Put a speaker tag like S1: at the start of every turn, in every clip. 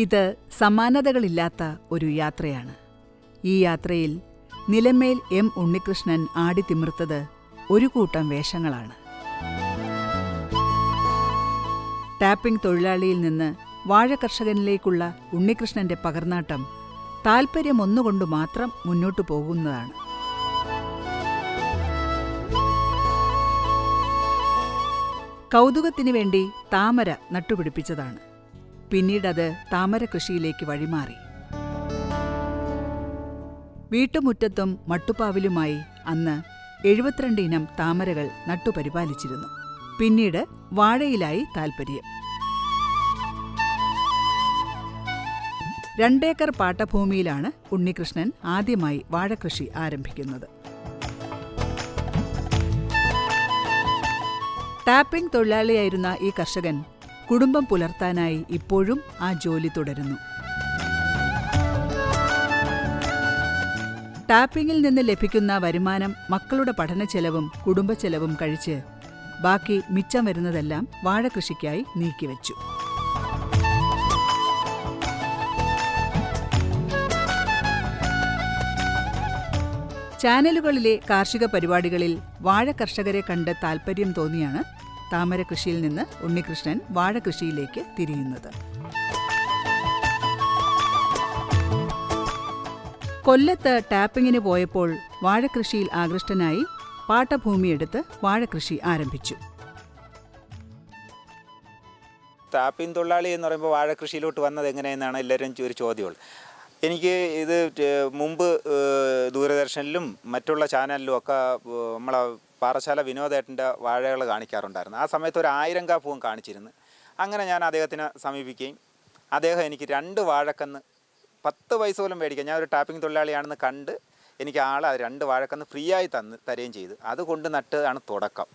S1: ഇത് സമാനതകളില്ലാത്ത ഒരു യാത്രയാണ്. ഈ യാത്രയിൽ നിലമേൽ എം ഉണ്ണികൃഷ്ണൻ ആടിത്തിമിർത്തത് ഒരു കൂട്ടം വേഷങ്ങളാണ്. ടാപ്പിംഗ് തൊഴിലാളിയിൽ നിന്ന് വാഴകർഷകനിലേക്കുള്ള ഉണ്ണികൃഷ്ണന്റെ പകർന്നാട്ടം താൽപ്പര്യമൊന്നുകൊണ്ടു മാത്രം മുന്നോട്ടു പോകുന്നതാണ്. കൗതുകത്തിനു വേണ്ടി താമര നട്ടുപിടിപ്പിച്ചതാണ്. പിന്നീടത് താമര കൃഷിയിലേക്ക് വഴിമാറി. വീട്ടുമുറ്റത്തും മട്ടുപ്പാവിലുമായി അന്ന് എഴുപത്തിരണ്ട് ഇനം താമരകൾ നട്ടുപരിപാലിച്ചിരുന്നു. പിന്നീട് വാഴയിലായി താൽപ്പര്യം രണ്ടേക്കർ പാട്ടഭൂമിയിലാണ് ഉണ്ണികൃഷ്ണൻ ആദ്യമായി വാഴകൃഷി ആരംഭിക്കുന്നത്. ടാപ്പിംഗ് തൊഴിലാളിയായിരുന്ന ഈ കർഷകൻ കുടുംബം പുലർത്താനായി ഇപ്പോഴും ആ ജോലി തുടരുന്നു. ടാപ്പിംഗിൽ നിന്ന് ലഭിക്കുന്ന വരുമാനം മക്കളുടെ പഠന ചെലവും കുടുംബ ചെലവും കഴിച്ച് ബാക്കി മിച്ചം വരുന്നതെല്ലാം വാഴകൃഷിക്കായി നീക്കിവെച്ചു ചാനലുകളിലെ കാർഷിക പരിപാടികളിൽ വാഴ കർഷകരെ കണ്ട് താൽപ്പര്യം തോന്നിയാണ് താമര കൃഷിയിൽ നിന്ന് ഉണ്ണികൃഷ്ണൻ വാഴ കൃഷിയിലേക്ക് തിരിയുന്നത്. കൊല്ലത്ത് ടാപ്പിങ്ങിന് പോയപ്പോൾ വാഴകൃഷിയിൽ ആകൃഷ്ടനായി പാട്ടഭൂമിയെടുത്ത് വാഴകൃഷി ആരംഭിച്ചു.
S2: ടാപ്പിംഗ് തൊഴിലാളി എന്ന് പറയുമ്പോൾ വാഴക്കൃഷിയിലോട്ട് വന്നത് എങ്ങനെയെന്നാണ് എല്ലാവരും ഒരു ചോദ്യമുള്ളത് എനിക്ക് ഇത് മുമ്പ് ദൂരദർശനിലും മറ്റുള്ള ചാനലിലും ഒക്കെ നമ്മളെ പാറശാല വിനോദേട്ടന്റെ വാഴകൾ കാണിക്കാറുണ്ടായിരുന്നു. ആ സമയത്ത് ഒരു ആയിരം കാ പൂവും കാണിച്ചിരുന്നു. അങ്ങനെ ഞാൻ അദ്ദേഹത്തിനെ സമീപിക്കുകയും അദ്ദേഹം എനിക്ക് രണ്ട് വാഴക്കന്ന് പത്ത് പൈസ പോലും മേടിക്കാം ഞാൻ ഒരു ടാപ്പിംഗ് തൊഴിലാളിയാണെന്ന് കണ്ട് എനിക്ക് ആൾ രണ്ട് വാഴക്കന്ന് ഫ്രീ ആയി തന്ന് തരുകയും ചെയ്തു. അതുകൊണ്ട് കൊണ്ട് നട്ട് ആണ് തുടക്കം.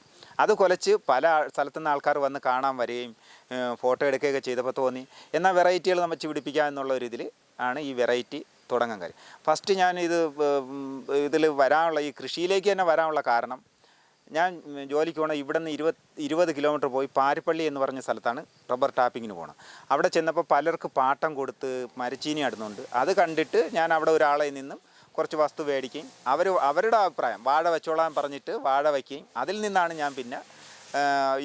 S2: അത് കൊലച്ച് പല സ്ഥലത്തു സ്ഥലത്തുനിന്ന് ആൾക്കാർ വന്ന് കാണാൻ വരികയും ഫോട്ടോ എടുക്കുകയൊക്കെ ചെയ്തപ്പോൾ തോന്നി. എന്നാൽ വെറൈറ്റികൾ നമ്മൾ പിടിപ്പിക്കാം എന്നുള്ള ഒരു ഇതിൽ ആണ് ഈ വെറൈറ്റി തുടങ്ങാൻ കാര്യം. ഫസ്റ്റ് ഞാൻ ഇത് ഇതിൽ വരാനുള്ള ഈ കൃഷിയിലേക്ക് തന്നെ വരാനുള്ള കാരണം ഞാൻ ജോലിക്ക് പോകണം ഇവിടെ നിന്ന് ഇരുപത് ഇരുപത് കിലോമീറ്റർ പോയി പാരിപ്പള്ളി എന്ന് പറഞ്ഞ സ്ഥലത്താണ് റബ്ബർ ടാപ്പിങ്ങിന് പോകണം അവിടെ ചെന്നപ്പോൾ പലർക്ക് പാട്ടം കൊടുത്ത് മരച്ചീനി അടുന്നുണ്ട് അത് കണ്ടിട്ട് ഞാൻ അവിടെ ഒരാളെ നിന്നും കുറച്ച് വസ്തു മേടിക്കുകയും അവർ അവരുടെ അഭിപ്രായം വാഴ വെച്ചോളാൻ പറഞ്ഞിട്ട് വാഴ വയ്ക്കുകയും അതിൽ നിന്നാണ് ഞാൻ പിന്നെ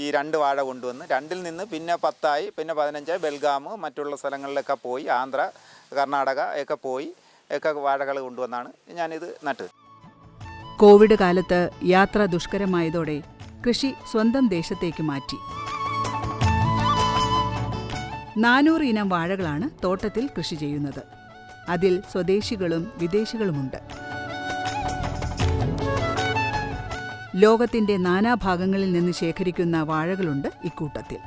S2: ഈ രണ്ട് വാഴ കൊണ്ടുവന്ന് രണ്ടിൽ നിന്ന് പിന്നെ പത്തായി പിന്നെ പതിനഞ്ചായി ബെൽഗാം മറ്റുള്ള സ്ഥലങ്ങളിലൊക്കെ പോയി ആന്ധ്ര കർണാടക ഒക്കെ പോയി ഒക്കെ വാഴകൾ കൊണ്ടുവന്നാണ് ഞാനിത് നട്ടത്.
S1: കോവിഡ് കാലത്ത് യാത്ര ദുഷ്കരമായതോടെ കൃഷി സ്വന്തം ദേശത്തേക്ക് മാറ്റി. നാനൂറ് ഇനം വാഴകളാണ് തോട്ടത്തിൽ കൃഷി ചെയ്യുന്നത്. അതിൽ സ്വദേശികളും വിദേശികളുമുണ്ട്. ലോകത്തിന്റെ നാനാഭാഗങ്ങളിൽ നിന്ന് ശേഖരിക്കുന്ന വാഴകളുണ്ട് ഇക്കൂട്ടത്തിൽ.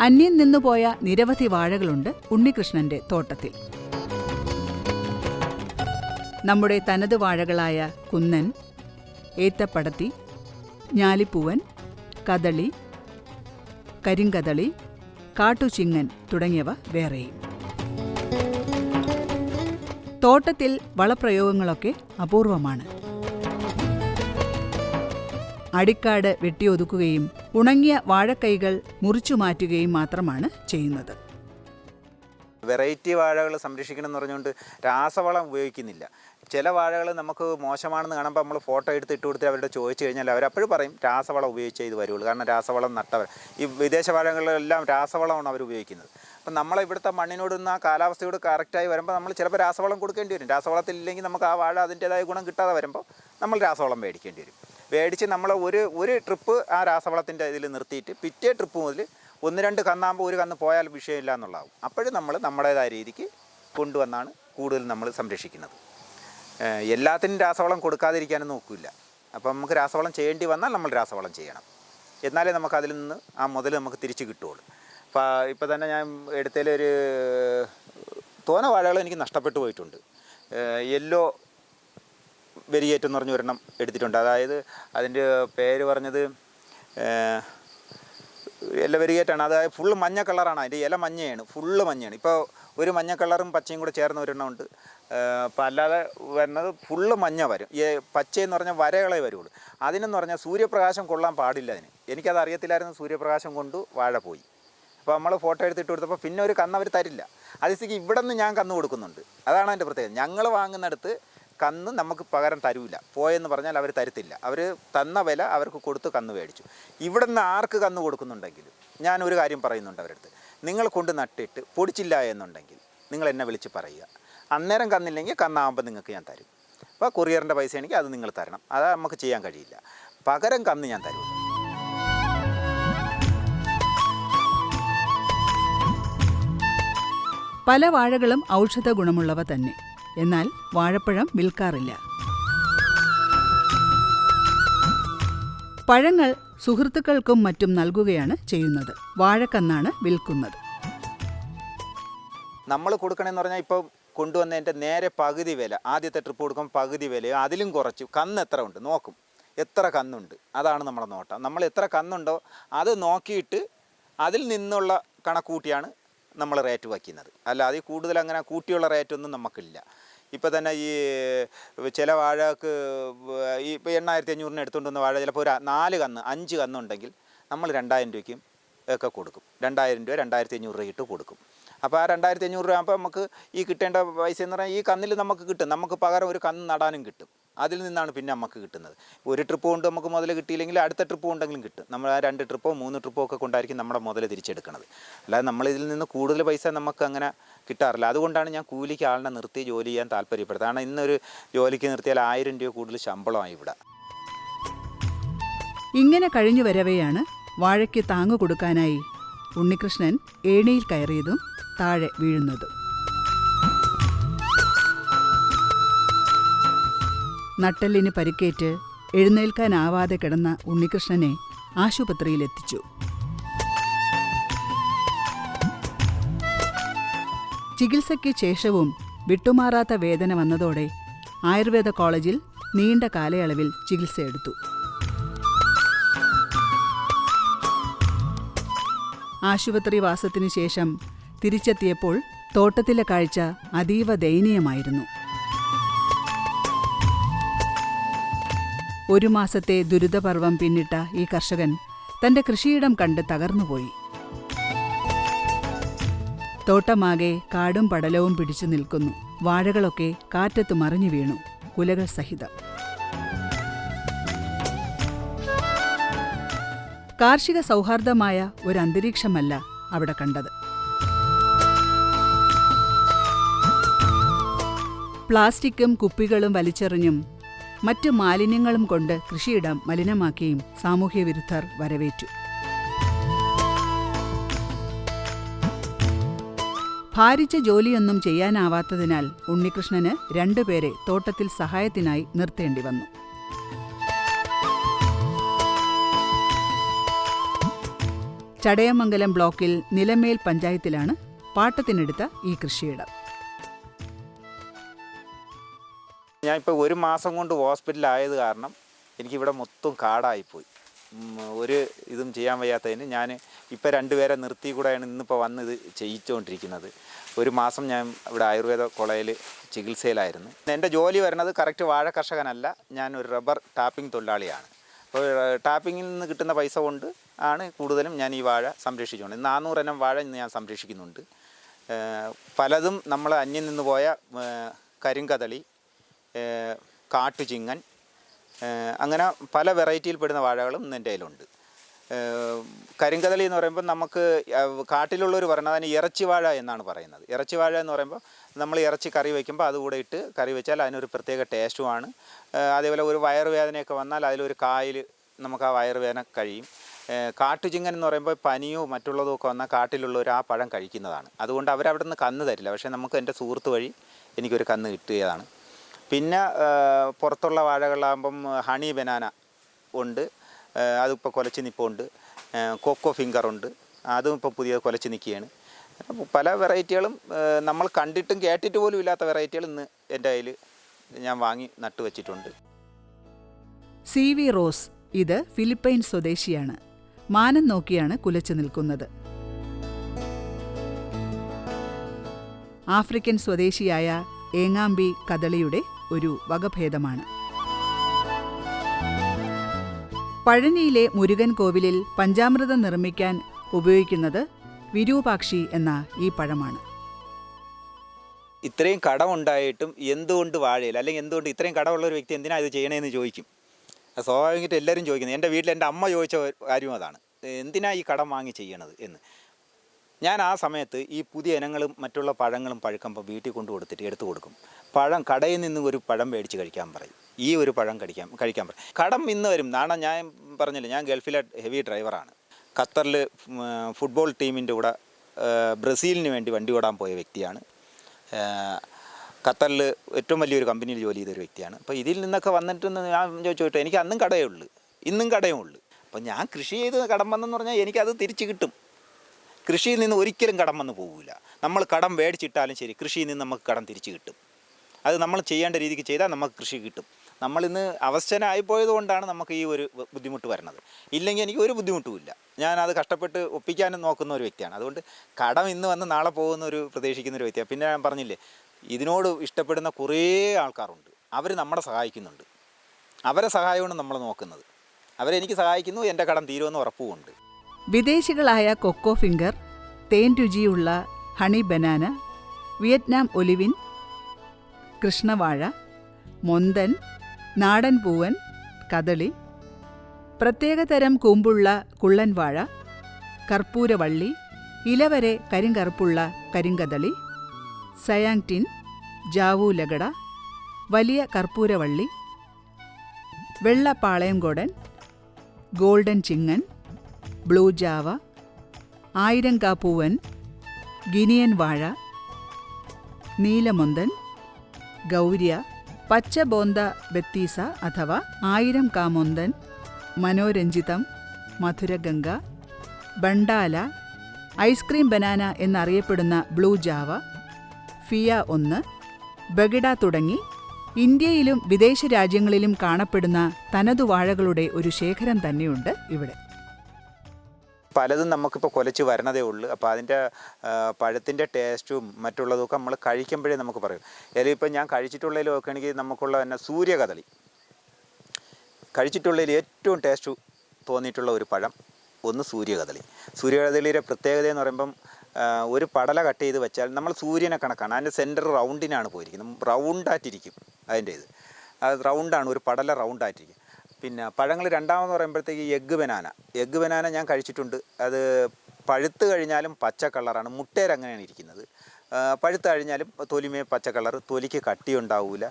S1: അന്യം നിന്നുപോയ നിരവധി വാഴകളുണ്ട് ഉണ്ണികൃഷ്ണന്റെ തോട്ടത്തിൽ. നമ്മുടെ തനത് വാഴകളായ കുന്നൻ ഏത്തപ്പടത്തി ഞാലിപ്പൂവൻ കദളി കരിങ്കദളി കാട്ടുചിങ്ങൻ തുടങ്ങിയവ വേറെയും. തോട്ടത്തിൽ വളപ്രയോഗങ്ങളൊക്കെ അപൂർവമാണ്. അടിക്കാട് വെട്ടിയൊതുക്കുകയും ഉണങ്ങിയ വാഴക്കൈകൾ മുറിച്ചു മാറ്റുകയും മാത്രമാണ് ചെയ്യുന്നത്.
S2: വെറൈറ്റി വാഴകൾ സംരക്ഷിക്കണം എന്ന് പറഞ്ഞുകൊണ്ട് രാസവളം ഉപയോഗിക്കുന്നില്ല. ചില വാഴകൾ നമുക്ക് മോശമാണെന്ന് കാണുമ്പോൾ നമ്മൾ ഫോട്ടോ എടുത്ത് ഇട്ട് കൊടുത്ത് അവരുടെ ചോദിച്ചു കഴിഞ്ഞാൽ അവരപ്പോഴും പറയും രാസവളം ഉപയോഗിച്ചേ ഇത് വരുള്ളൂ. കാരണം രാസവളം നട്ടവർ ഈ വിദേശ വാഴകളിലെല്ലാം രാസവളമാണ് അവർ ഉപയോഗിക്കുന്നത്. അപ്പം നമ്മളെ ഇവിടുത്തെ മണ്ണിനോട് ആ കാലാവസ്ഥയോട് കറക്റ്റായി വരുമ്പോൾ നമ്മൾ ചിലപ്പോൾ രാസവളം കൊടുക്കേണ്ടി വരും. രാസവളത്തിൽ ഇല്ലെങ്കിൽ നമുക്ക് ആ വാഴ അതിന്റേതായ ഗുണം കിട്ടാതെ വരുമ്പോൾ നമ്മൾ രാസവളം മേടിക്കേണ്ടി വരും. മേടിച്ച് നമ്മൾ ഒരു ഒരു ട്രിപ്പ് ആ രാസവളത്തിന്റെ ഇതിൽ നിർത്തിയിട്ട് പിറ്റേ ട്രിപ്പ് മുതൽ ഒന്ന് രണ്ട് കന്നാകുമ്പോൾ ഒരു കന്ന് പോയാൽ വിഷയമില്ല എന്നുള്ളതാവും. അപ്പോഴും നമ്മൾ നമ്മുടേതായ രീതിക്ക് കൊണ്ടുവന്നാണ് കൂടുതൽ നമ്മൾ സംരക്ഷിക്കുന്നത്. എല്ലാത്തിനും രാസവളം കൊടുക്കാതിരിക്കാനും നോക്കില്ല. അപ്പം നമുക്ക് രാസവളം ചെയ്യേണ്ടി വന്നാൽ നമ്മൾ രാസവളം ചെയ്യണം. എന്നാലേ നമുക്ക് അതിൽ നിന്ന് ആ മുതൽ നമുക്ക് തിരിച്ച് കിട്ടുകയുള്ളൂ. അപ്പോൾ ഇപ്പോൾ തന്നെ ഞാൻ എടുത്തതിലൊരു തോന വാഴകൾ എനിക്ക് നഷ്ടപ്പെട്ടു പോയിട്ടുണ്ട്. യെല്ലോ വെരിയേറ്റ് എന്ന് പറഞ്ഞ ഒരെണ്ണം എടുത്തിട്ടുണ്ട്. അതായത് അതിന്റെ പേര് പറഞ്ഞത് ഇല വെരിയേറ്റാണ് അതായത് ഫുൾ മഞ്ഞ കളറാണ് അതിന്റെ ഇല മഞ്ഞയാണ്. ഫുള്ള് മഞ്ഞയാണ്. ഇപ്പോൾ ഒരു മഞ്ഞ കളറും പച്ചയും കൂടെ ചേർന്ന ഒരെണ്ണം ഉണ്ട്. അപ്പോൾ അല്ലാതെ വരുന്നത് ഫുള്ള് മഞ്ഞ വരും. ഈ പച്ചയെന്ന് പറഞ്ഞാൽ വരകളെ വരുള്ളൂ. അതിനെന്ന് പറഞ്ഞാൽ സൂര്യപ്രകാശം കൊള്ളാൻ പാടില്ല അതിന്. എനിക്കത് അറിയത്തില്ലായിരുന്നു. സൂര്യപ്രകാശം കൊണ്ട് വാഴ പോയി. അപ്പോൾ നമ്മൾ ഫോട്ടോ എടുത്തിട്ട് കൊടുത്തപ്പോൾ പിന്നെ ഒരു കന്ന് അവർ തരില്ല. അതിസിക്ക് ഇവിടെ നിന്ന് ഞാൻ കന്ന് കൊടുക്കുന്നുണ്ട്. അതാണ് അതിന്റെ പ്രത്യേകത. ഞങ്ങൾ വാങ്ങുന്നിടത്ത് കന്ന് നമുക്ക് പകരം തരൂല. പോയെന്ന് പറഞ്ഞാൽ അവർ തരത്തില്ല. അവർ തന്ന വില അവർക്ക് കൊടുത്ത് കന്ന് മേടിച്ചു. ഇവിടെ നിന്ന് ആർക്ക് കന്ന് കൊടുക്കുന്നുണ്ടെങ്കിലും ഞാൻ ഒരു കാര്യം പറയുന്നുണ്ട് അവരടുത്ത് നിങ്ങൾ കൊണ്ട് നട്ടിട്ട് പൊടിച്ചില്ല എന്നുണ്ടെങ്കിൽ നിങ്ങൾ എന്നെ വിളിച്ച് പറയുക. അന്നേരം കന്നില്ലെങ്കിൽ കന്നാകുമ്പോൾ നിങ്ങൾക്ക് ഞാൻ തരും. അപ്പോൾ കൊറിയറിന്റെ പൈസ ആണെങ്കിൽ അത് നിങ്ങൾ തരണം. അത് നമുക്ക് ചെയ്യാൻ കഴിയില്ല. പകരം കന്ന് ഞാൻ തരും
S1: പല വാഴകളും ഔഷധ ഗുണമുള്ളവ തന്നെ. എന്നാൽ വാഴപ്പഴം വിൽക്കാറില്ല. പഴങ്ങൾ സുഹൃത്തുക്കൾക്കും മറ്റും നൽകുകയാണ് ചെയ്യുന്നത്. വാഴക്കന്നാണ് വിൽക്കുന്നത്.
S2: നമ്മൾ കൊടുക്കണമെന്ന് പറഞ്ഞാൽ ഇപ്പോൾ കൊണ്ടുവന്നതിന്റെ നേരെ പകുതി വില ആദ്യത്തെ ട്രിപ്പ് കൊടുക്കുമ്പോൾ പകുതി വിലയോ അതിലും കുറച്ചു. കന്ന് എത്ര ഉണ്ട്? നോക്കും. എത്ര കന്നുണ്ട്? അതാണ് നമ്മുടെ നോട്ടം. നമ്മൾ എത്ര കന്നുണ്ടോ അത് നോക്കിയിട്ട് അതിൽ നിന്നുള്ള കണക്കൂട്ടിയാണ് നമ്മൾ റേറ്റ് വയ്ക്കുന്നത്. അല്ലാതെ കൂടുതൽ അങ്ങനെ കൂട്ടിയുള്ള റേറ്റൊന്നും നമുക്കില്ല. ഇപ്പോൾ തന്നെ ഈ ചില വാഴക്ക് ഈ ഇപ്പോൾ എണ്ണായിരത്തി അഞ്ഞൂറിന് എടുത്തുകൊണ്ട് വന്ന വാഴ ചിലപ്പോൾ ഒരു നാല് കന്ന് അഞ്ച് കന്നുണ്ടെങ്കിൽ നമ്മൾ രണ്ടായിരം രൂപയ്ക്കും ഒക്കെ കൊടുക്കും. രണ്ടായിരം രൂപ രണ്ടായിരത്തി അഞ്ഞൂറ് രൂപ ഇട്ട് കൊടുക്കും. അപ്പോൾ ആ രണ്ടായിരത്തി അഞ്ഞൂറ് രൂപ ആകുമ്പോൾ നമുക്ക് ഈ കിട്ടേണ്ട പൈസ എന്ന് പറഞ്ഞാൽ ഈ കന്നിൽ നമുക്ക് കിട്ടും. നമുക്ക് പകരം ഒരു കന്ന് നടാനും കിട്ടും. അതിൽ നിന്നാണ് പിന്നെ നമുക്ക് കിട്ടുന്നത്. ഒരു ട്രിപ്പ് കൊണ്ട് നമുക്ക് മുതൽ കിട്ടിയില്ലെങ്കിൽ അടുത്ത ട്രിപ്പ് ഉണ്ടെങ്കിലും കിട്ടും. നമ്മൾ ആ രണ്ട് ട്രിപ്പോ മൂന്ന് ട്രിപ്പോ ഒക്കെ കൊണ്ടായിരിക്കും നമ്മുടെ മുതൽ തിരിച്ചെടുക്കുന്നത് അല്ലാതെ നമ്മൾ ഇതിൽ നിന്ന് കൂടുതൽ പൈസ നമുക്ക് അങ്ങനെ കിട്ടാറില്ല. അതുകൊണ്ടാണ് ഞാൻ കൂലിക്ക് ആളിനെ നിർത്തി ജോലി ചെയ്യാൻ താല്പര്യപ്പെടുന്നത്. കാരണം ഇന്നൊരു ജോലിക്ക് നിർത്തിയാൽ ആയിരം രൂപ കൂടുതൽ ശമ്പളമായി ഇവിടെ.
S1: ഇങ്ങനെ കഴിഞ്ഞു വരവെയാണ് വാഴയ്ക്ക് താങ്ങു കൊടുക്കാനായി ഉണ്ണികൃഷ്ണൻ ഏണിയിൽ കയറിയതും താഴെ വീഴുന്നതും. നട്ടെല്ലിന് പരിക്കേറ്റ് എഴുന്നേൽക്കാനാവാതെ കിടന്ന ഉണ്ണികൃഷ്ണനെ ആശുപത്രിയിലെത്തിച്ചു. ചികിത്സയ്ക്ക് ശേഷവും വിട്ടുമാറാത്ത വേദന വന്നതോടെ ആയുർവേദ കോളേജിൽ നീണ്ട കാലയളവിൽ ചികിത്സയെടുത്തു. ആശുപത്രി വാസത്തിനു ശേഷം തിരിച്ചെത്തിയപ്പോൾ തോട്ടത്തിലെ കാഴ്ച അതീവ ദയനീയമായിരുന്നു. ഒരു മാസത്തെ ദുരിതപർവം പിന്നിട്ട ഈ കർഷകൻ തന്റെ കൃഷിയിടം കണ്ട് തകർന്നുപോയി. തോട്ടമാകെ കാടും പടലവും പിടിച്ചു നിൽക്കുന്നു. വാഴകളൊക്കെ കാറ്റത്ത് മറിഞ്ഞു വീണു. കുലകൾ സഹിതം. കാർഷിക സൗഹാർദ്ദമായ ഒരു അന്തരീക്ഷമല്ല അവിടെ കണ്ടത്. പ്ലാസ്റ്റിക്കും കുപ്പികളും വലിച്ചെറിഞ്ഞും മറ്റു മാലിന്യങ്ങളും കൊണ്ട് കൃഷിയിടം മലിനമാക്കിയും സാമൂഹ്യ വിരുദ്ധർ വരവേറ്റു. ഭാരിച്ച ജോലിയൊന്നും ചെയ്യാനാവാത്തതിനാൽ ഉണ്ണികൃഷ്ണന് രണ്ടുപേരെ തോട്ടത്തിൽ സഹായത്തിനായി നിർത്തേണ്ടി വന്നു. ചടയമംഗലം ബ്ലോക്കിൽ നിലമേൽ പഞ്ചായത്തിലാണ് പാട്ടത്തിനെടുത്ത ഈ കൃഷിയിടം.
S2: ഞാൻ ഇപ്പോൾ ഒരു മാസം കൊണ്ട് ഹോസ്പിറ്റലായത് കാരണം എനിക്കിവിടെ മൊത്തം കാടായിപ്പോയി. ഒരു ഇതും ചെയ്യാൻ വയ്യാത്തതിന് ഞാൻ ഇപ്പോൾ രണ്ടുപേരെ നിർത്തി കൂടെയാണ് ഇന്നിപ്പോൾ വന്ന് ഇത് ചെയ്യിച്ചുകൊണ്ടിരിക്കുന്നത് ഒരു മാസം ഞാൻ ഇവിടെ ആയുർവേദ കോളേജിൽ ചികിത്സയിലായിരുന്നു. എന്റെ ജോലി വരുന്നത് കറക്റ്റ് വാഴ കർഷകനല്ല ഞാൻ ഒരു റബ്ബർ ടാപ്പിംഗ് തൊഴിലാളിയാണ്. അപ്പോൾ ടാപ്പിങ്ങിൽ നിന്ന് കിട്ടുന്ന പൈസ കൊണ്ട് ആണ് കൂടുതലും ഞാൻ ഈ വാഴ സംരക്ഷിച്ചുകൊണ്ട് നാനൂറ് ഇനം വാഴ ഇന്ന് ഞാൻ സംരക്ഷിക്കുന്നുണ്ട്. പലതും നമ്മൾ അന്യം നിന്ന് പോയ കരിങ്കതളി കാട്ടുചിങ്ങൻ അങ്ങനെ പല വെറൈറ്റിയിൽ പെടുന്ന വാഴകളും ഇന്ന് എന്റെ കയ്യിലുണ്ട്. കരിങ്കതളി എന്ന് പറയുമ്പോൾ നമുക്ക് കാട്ടിലുള്ളവർ പറയുന്നത് അതിന് ഇറച്ചി വാഴ എന്നാണ് പറയുന്നത്. ഇറച്ചി വാഴ എന്ന് പറയുമ്പോൾ നമ്മൾ ഇറച്ചി കറി വയ്ക്കുമ്പോൾ അതുകൂടെ ഇട്ട് കറി വെച്ചാൽ അതിനൊരു പ്രത്യേക ടേസ്റ്റുമാണ് അതേപോലെ ഒരു വയറുവേദനയൊക്കെ വന്നാൽ അതിലൊരു കായിൽ നമുക്ക് ആ വയറുവേദന കഴിയും. കാട്ടുചിങ്ങൻ എന്ന് പറയുമ്പോൾ പനിയോ മറ്റുള്ളതോ ഒക്കെ വന്നാൽ കാട്ടിലുള്ളവർ ആ പഴം കഴിക്കുന്നതാണ്. അതുകൊണ്ട് അവരവിടെ നിന്ന് കന്ന് തരില്ല. പക്ഷേ നമുക്ക് എന്റെ സുഹൃത്ത് വഴി എനിക്കൊരു കന്ന് കിട്ടിയതാണ്. പിന്നെ പുറത്തുള്ള വാഴകളാകുമ്പം ഹണി ബനാന ഉണ്ട്. അതിപ്പോൾ കുലച്ച് നിൽപ്പുണ്ട് കോക്കോ ഫിംഗർ ഉണ്ട്. അതും ഇപ്പോൾ പുതിയ കുലച്ച് നിൽക്കുകയാണ് പല വെറൈറ്റികളും നമ്മൾ കണ്ടിട്ടും കേട്ടിട്ട് പോലും ഇല്ലാത്ത വെറൈറ്റികൾ ഇന്ന് എന്റെ കയ്യിൽ ഞാൻ വാങ്ങി നട്ടു വച്ചിട്ടുണ്ട്.
S1: സി വി റോസ് ഇത് ഫിലിപ്പൈൻ സ്വദേശിയാണ്. മാനം നോക്കിയാണ് കുലച്ചു നിൽക്കുന്നത്. ആഫ്രിക്കൻ സ്വദേശിയായ ഏങ്ങാമ്പി കദളിയുടെ ഒരു വകഭേദമാണ്. പഴനിയിലെ മുരുകൻ കോവിലിൽ പഞ്ചാമൃതം നിർമ്മിക്കാൻ ഉപയോഗിക്കുന്നത് വിരൂപാക്ഷി എന്ന ഈ പഴമാണ്.
S2: ഇത്രയും കടമുണ്ടായിട്ടും എന്തുകൊണ്ട് വാഴയില്ല? അല്ലെങ്കിൽ എന്തുകൊണ്ട് ഇത്രയും കടമുള്ള ഒരു വ്യക്തി എന്തിനാ ഇത് ചെയ്യണേന്ന് ചോദിക്കും. സ്വാഭാവികമായിട്ട് എല്ലാവരും ചോദിക്കുന്നത്. എന്റെ വീട്ടിൽ എന്റെ അമ്മ ചോദിച്ച കാര്യം അതാണ്. എന്തിനാ ഈ കടം വാങ്ങി ചെയ്യണത് എന്ന്? ഞാൻ ആ സമയത്ത് ഈ പുതിയ ഇനങ്ങളും മറ്റുള്ള പഴങ്ങളും പഴുക്കുമ്പോൾ വീട്ടിൽ കൊണ്ടു കൊടുത്തിട്ട് എടുത്തു കൊടുക്കും. പഴം കടയിൽ നിന്ന് ഒരു പഴം മേടിച്ച് കഴിക്കാൻ പറയും. ഈ ഒരു പഴം കഴിക്കാൻ കഴിക്കാൻ പറയും. കടം ഇന്ന് വരും. നാണം ഞാൻ പറഞ്ഞില്ല ഞാൻ ഗൾഫിലെ ഹെവി ഡ്രൈവറാണ് ഖത്തറിൽ ഫുട്ബോൾ ടീമിന്റെ കൂടെ ബ്രസീലിന് വേണ്ടി വണ്ടി ഓടാൻ പോയ വ്യക്തിയാണ്. ഖത്തറിൽ ഏറ്റവും വലിയൊരു കമ്പനിയിൽ ജോലി ചെയ്തൊരു വ്യക്തിയാണ്. അപ്പോൾ ഇതിൽ നിന്നൊക്കെ വന്നിട്ട് ഞാൻ ചോദിച്ചോട്ടെ എനിക്ക് അന്നും കടയേ ഉള്ളൂ. ഇന്നും കടയേ ഉള്ളൂ. അപ്പോൾ ഞാൻ കൃഷി ചെയ്ത് കടം വന്നെന്ന് പറഞ്ഞാൽ എനിക്കത് തിരിച്ച് കിട്ടും. കൃഷിയിൽ നിന്ന് ഒരിക്കലും കടം വന്ന് പോകില്ല നമ്മൾ കടം മേടിച്ചിട്ടാലും ശരി കൃഷിയിൽ നിന്ന് നമുക്ക് കടം തിരിച്ച് കിട്ടും. അത് നമ്മൾ ചെയ്യേണ്ട രീതിക്ക് ചെയ്താൽ നമുക്ക് കൃഷി കിട്ടും. നമ്മളിന്ന് അവസ്ഥനായി പോയത് കൊണ്ടാണ് നമുക്ക് ഈ ഒരു ബുദ്ധിമുട്ട് വരുന്നത്. ഇല്ലെങ്കിൽ എനിക്ക് ഒരു ബുദ്ധിമുട്ടുമില്ല അത് കഷ്ടപ്പെട്ട് ഒപ്പിക്കാനും നോക്കുന്ന ഒരു വ്യക്തിയാണ്. അതുകൊണ്ട് കടം ഇന്ന് വന്ന് നാളെ പോകുന്ന ഒരു പ്രതീക്ഷിക്കുന്ന ഒരു വ്യക്തിയാണ്. പിന്നെ ഞാൻ പറഞ്ഞില്ലേ ഇതിനോട് ഇഷ്ടപ്പെടുന്ന കുറേ ആൾക്കാരുണ്ട്. അവർ നമ്മളെ സഹായിക്കുന്നുണ്ട്. അവരെ സഹായമാണ് നമ്മൾ നോക്കുന്നത്. അവരെനിക്ക് സഹായിക്കുന്നു എന്റെ കടം തീരുമെന്ന് ഉറപ്പുമുണ്ട്.
S1: വിദേശികളായ കൊക്കോ ഫിംഗർ തേൻ രുചിയുള്ള ഹണി ബനാന വിയറ്റ്നാം ഒലിവിൻ കൃഷ്ണവാഴ മൊന്തൻ നാടൻ പൂവൻ കദളി പ്രത്യേകതരം കൂമ്പുള്ള കുള്ളൻ വാഴ കർപ്പൂരവള്ളി ഇലവരെ കരിങ്കറുപ്പുള്ള കരിങ്കദളി സയാങ്ടിൻ ജാവൂലകട വലിയ കർപ്പൂരവള്ളി വെള്ള പാളയംകോടൻ ഗോൾഡൻ ചിങ്ങൻ ബ്ലൂ ജാവ ആയിരം കാപ്പൂവൻ ഗിനിയൻ വാഴ നീലമൊന്തൻ ഗൗര്യ പച്ച ബോന്ത ബത്തീസ അഥവാ ആയിരം കാമൊന്തൻ മനോരഞ്ജിതം മധുരഗംഗ ബണ്ടാല ഐസ്ക്രീം ബനാന എന്നറിയപ്പെടുന്ന ബ്ലൂ ജാവ ഫിയ ഒന്ന് ബഗിഡ തുടങ്ങി ഇന്ത്യയിലും വിദേശ രാജ്യങ്ങളിലും കാണപ്പെടുന്ന തനതു വാഴകളുടെ ഒരു ശേഖരം തന്നെയുണ്ട് ഇവിടെ.
S2: പലതും നമുക്കിപ്പോൾ കൊലച്ച് വരണതേ ഉള്ളൂ. അപ്പോൾ അതിന്റെ പഴത്തിന്റെ ടേസ്റ്റും മറ്റുള്ളതൊക്കെ നമ്മൾ കഴിക്കുമ്പോഴേ നമുക്ക് പറയും. അല്ലെങ്കിൽ ഇപ്പം ഞാൻ കഴിച്ചിട്ടുള്ളതിൽ നോക്കുകയാണെങ്കിൽ നമുക്കുള്ള തന്നെ സൂര്യകദളി. കഴിച്ചിട്ടുള്ളതിൽ ഏറ്റവും ടേസ്റ്റ് തോന്നിയിട്ടുള്ള ഒരു പഴം ഒന്ന് സൂര്യകദളി. സൂര്യകദളിയുടെ പ്രത്യേകത എന്ന് പറയുമ്പം ഒരു പടല കട്ട് ചെയ്ത് വെച്ചാൽ നമ്മൾ സൂര്യനെ കണക്കാണ്. അതിന്റെ സെന്റർ റൗണ്ടിനാണ് പോയിരിക്കുന്നത്. റൗണ്ടായിട്ടിരിക്കും അതിന്റെ ഇത്. അത് റൗണ്ടാണ് ഒരു പടല റൗണ്ടായിട്ടിരിക്കും പിന്നെ പഴങ്ങൾ രണ്ടാമെന്ന് പറയുമ്പോഴത്തേക്ക് എഗ്ഗ് ബനാന. എഗ്ഗ് ബനാന ഞാൻ കഴിച്ചിട്ടുണ്ട്. അത് പഴുത്ത് കഴിഞ്ഞാലും പച്ച കളറാണ്. മുട്ടേർ അങ്ങനെയാണ് ഇരിക്കുന്നത്. പഴുത്ത് കഴിഞ്ഞാലും തൊലിമേ പച്ച കളർ തൊലിക്ക് കട്ടി ഉണ്ടാവില്ല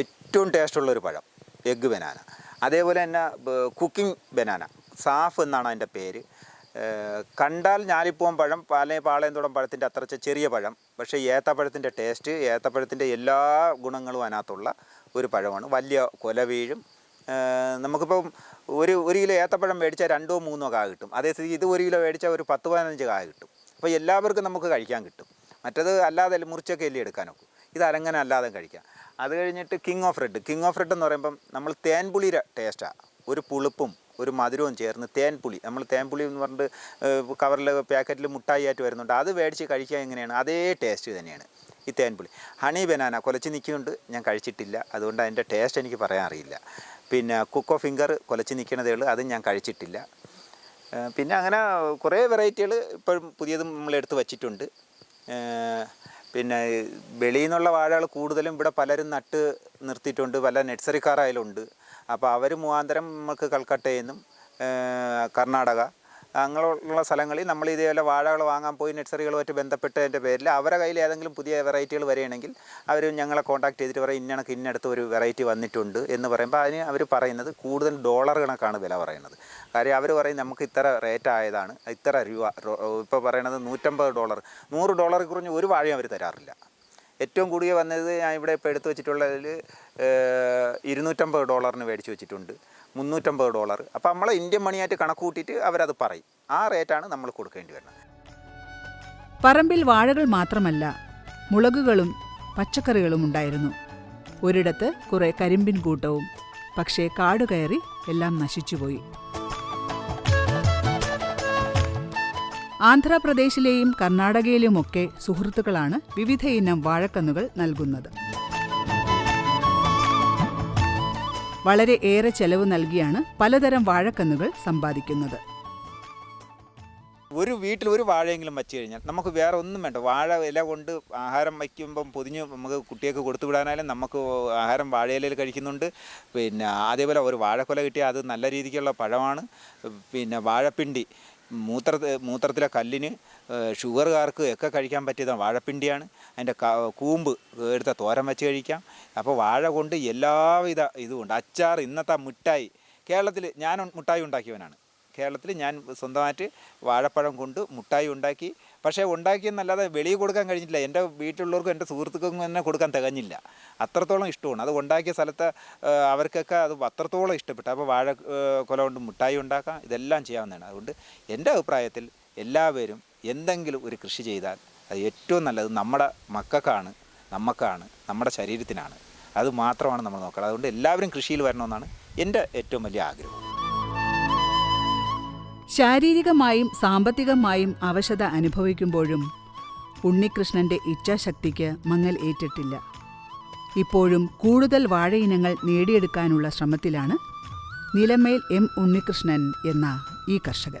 S2: ഏറ്റവും ടേസ്റ്റുള്ളൊരു പഴം എഗ്ഗ് ബനാന. അതേപോലെ തന്നെ കുക്കിംഗ് ബനാന. സാഫ് എന്നാണ് അതിന്റെ പേര്. കണ്ടാൽ ഞാലിപ്പൂവൻ പഴം പാലേ പാളയംതുടം പഴത്തിന്റെ അത്ര ചെറിയ പഴം പക്ഷേ ഏത്തപ്പഴത്തിന്റെ ടേസ്റ്റ് ഏത്തപ്പഴത്തിന്റെ എല്ലാ ഗുണങ്ങളും അതിനകത്തുള്ള ഒരു പഴമാണ്. വലിയ കൊല വീഴും നമുക്കിപ്പം ഒരു ഒരു കിലോ ഏത്തപ്പഴം മേടിച്ചാൽ രണ്ടോ മൂന്നോ കാ കിട്ടും. അതേ സ്ഥിതി ഇത് ഒരു കിലോ മേടിച്ചാൽ ഒരു പത്ത് പതിനഞ്ച് കാ കിട്ടും. അപ്പോൾ എല്ലാവർക്കും നമുക്ക് കഴിക്കാൻ കിട്ടും. മറ്റത് അല്ലാതെ അല്ല മുറിച്ചൊക്കെ അല്ലേ എടുക്കാനൊക്കെ. ഇത് അരങ്ങനെ അല്ലാതെ കഴിക്കാം. അത് കഴിഞ്ഞിട്ട് king of red king of red എന്ന് പറയുമ്പം നമ്മൾ തേൻപുളി ടേസ്റ്റാണ് ഒരു പുളിപ്പും ഒരു മധുരവും ചേർന്ന് തേൻപുളി. നമ്മൾ തേൻപുളി എന്ന് പറഞ്ഞിട്ട് കവറിൽ പാക്കറ്റിൽ മുട്ടായി ആയിട്ട് വരുന്നുണ്ട്. അത് മേടിച്ച് കഴിക്കാൻ എങ്ങനെയാണ്? അതേ ടേസ്റ്റ് തന്നെയാണ് ഈ തേൻപുളി. ഹണി ബനാന കുലച്ച് നിൽക്കുന്നുണ്ട്. ഞാൻ കഴിച്ചിട്ടില്ല. അതുകൊണ്ട് അതിന്റെ ടേസ്റ്റ് എനിക്ക് പറയാൻ അറിയില്ല. പിന്നെ കുക്കോ ഫിംഗർ കൊലച്ച് നിൽക്കണതേ ഉള്ളൂ. അതും ഞാൻ കഴിച്ചിട്ടില്ല. പിന്നെ അങ്ങനെ കുറേ വെറൈറ്റികൾ ഇപ്പോഴും പുതിയതും നമ്മൾ എടുത്ത് വച്ചിട്ടുണ്ട്. പിന്നെ വെളിയിൽ നിന്നുള്ള വാഴകൾ കൂടുതലും ഇവിടെ പലരും നട്ട് നിർത്തിയിട്ടുണ്ട്. പല നഴ്സറിക്കാരായാലും ഉണ്ട്. അപ്പോൾ അവർ മുഖാന്തരം നമുക്ക് കൽക്കട്ടയിൽ നിന്നും കർണാടക അങ്ങനെയുള്ള സ്ഥലങ്ങളിൽ നമ്മൾ ഇതേപോലെ വാഴകൾ വാങ്ങാൻ പോയി നഴ്സറികളുമായിട്ട് ബന്ധപ്പെട്ടതിന്റെ പേരിൽ അവരുടെ കയ്യിൽ ഏതെങ്കിലും പുതിയ വെറൈറ്റികൾ വരികയാണെങ്കിൽ അവർ ഞങ്ങളെ കോൺടാക്ട് ചെയ്തിട്ട് പറയും ഇന്നണക്ക് ഇന്നടുത്ത് ഒരു വെറൈറ്റി വന്നിട്ടുണ്ട് എന്ന് പറയുമ്പോൾ അതിന് അവർ പറയുന്നത് കൂടുതൽ ഡോളർ കണക്കാണ് വില പറയുന്നത്. കാര്യം അവർ പറയും നമുക്ക് ഇത്ര റേറ്റ് ആയതാണ് ഇത്ര രൂപ ഇപ്പോൾ പറയണത് നൂറ്റമ്പത് ഡോളർ നൂറ് ഡോളറിൽ കുറഞ്ഞ് ഒരു വാഴയും അവർ തരാറില്ല. ഏറ്റവും കൂടിയ വന്നത് ഞാൻ ഇവിടെ ഇപ്പോൾ എടുത്തു വെച്ചിട്ടുള്ളതിൽ ഇരുന്നൂറ്റമ്പത് ഡോളറിന് മേടിച്ച് വെച്ചിട്ടുണ്ട്. മുന്നൂറ്റമ്പത് ഡോളർ. അപ്പോൾ നമ്മൾ ഇന്ത്യൻ മണിയായിട്ട് കണക്ക് കൂട്ടിയിട്ട് അവരത് പറയും. ആ റേറ്റാണ് നമ്മൾ കൊടുക്കേണ്ടി വരുന്നത്.
S1: പറമ്പിൽ വാഴകൾ മാത്രമല്ല മുളകുകളും പച്ചക്കറികളും ഉണ്ടായിരുന്നു. ഒരിടത്ത് കുറേ കരിമ്പിൻ കൂട്ടവും പക്ഷേ കാട് കയറി എല്ലാം നശിച്ചുപോയി. ആന്ധ്രാപ്രദേശിലെയും കർണാടകയിലുമൊക്കെ സുഹൃത്തുക്കളാണ് വിവിധയിനം വാഴക്കന്നുകൾ നൽകുന്നത്. വളരെ ഏറെ ചെലവ് നൽകിയാണ് പലതരം വാഴക്കന്നുകൾ സമ്പാദിക്കുന്നത്.
S2: ഒരു വീട്ടിൽ ഒരു വാഴയെങ്കിലും വെച്ച് കഴിഞ്ഞാൽ നമുക്ക് വേറെ ഒന്നും വേണ്ട. വാഴ ഇല കൊണ്ട് ആഹാരം വയ്ക്കുമ്പം പൊതിഞ്ഞ് നമുക്ക് കുട്ടിയൊക്കെ കൊടുത്തു വിടാനായാലും നമുക്ക് ആഹാരം വാഴയിലയിൽ കഴിക്കുന്നുണ്ട്. പിന്നെ അതേപോലെ ഒരു വാഴക്കൊല കിട്ടിയാൽ അത് നല്ല രീതിക്കുള്ള പഴമാണ്. പിന്നെ വാഴപ്പിണ്ടി. മൂത്ര മൂത്രത്തിലെ കല്ലിന് ഷുഗർകാർക്ക് ഒക്കെ കഴിക്കാൻ പറ്റിയത് വാഴപ്പിണ്ടിയാണ്. അതിന്റെ കൂമ്പ് എടുത്ത തോരൻ വെച്ച് കഴിക്കാം. അപ്പോൾ വാഴ കൊണ്ട് എല്ലാവിധ ഇതുമുണ്ട് അച്ചാർ ഇന്നത്തെ മിഠായി കേരളത്തിൽ ഞാൻ മിഠായി ഉണ്ടാക്കിയവനാണ്. കേരളത്തിൽ ഞാൻ സ്വന്തമായിട്ട് വാഴപ്പഴം കൊണ്ട് മുട്ടായി ഉണ്ടാക്കി പക്ഷേ ഉണ്ടാക്കിയെന്നല്ലാതെ വെളിയിൽ കൊടുക്കാൻ കഴിഞ്ഞിട്ടില്ല. എന്റെ വീട്ടിലുള്ളവർക്കും എന്റെ സുഹൃത്തുക്കൾക്കും തന്നെ കൊടുക്കാൻ തികഞ്ഞില്ല. അത്രത്തോളം ഇഷ്ടമാണ്. അത് ഉണ്ടാക്കിയ സ്ഥലത്ത് അവർക്കൊക്കെ അത് അത്രത്തോളം ഇഷ്ടപ്പെട്ടു. അപ്പോൾ വാഴ കൊല കൊണ്ട് മുട്ടായി ഉണ്ടാക്കാം. ഇതെല്ലാം ചെയ്യാവുന്നതാണ്. അതുകൊണ്ട് എന്റെ അഭിപ്രായത്തിൽ എല്ലാവരും എന്തെങ്കിലും ഒരു കൃഷി ചെയ്താൽ അത് ഏറ്റവും നല്ലത് നമ്മുടെ മക്കൾക്കാണ് നമുക്കാണ് നമ്മുടെ ശരീരത്തിനാണ്. അത് മാത്രമാണ് നമ്മൾ നോക്കുന്നത് അതുകൊണ്ട് എല്ലാവരും കൃഷിയിൽ വരണമെന്നാണ് എന്റെ ഏറ്റവും വലിയ ആഗ്രഹം.
S1: ശാരീരികമായും സാമ്പത്തികമായും അവശത അനുഭവിക്കുമ്പോഴും ഉണ്ണികൃഷ്ണന്റെ ഇച്ഛാശക്തിക്ക് മങ്ങൽ ഏറ്റിട്ടില്ല. ഇപ്പോഴും കൂടുതൽ വാഴയിനങ്ങൾ നേടിയെടുക്കാനുള്ള ശ്രമത്തിലാണ് നിലമേൽ എം ഉണ്ണികൃഷ്ണൻ എന്ന ഈ കർഷകൻ.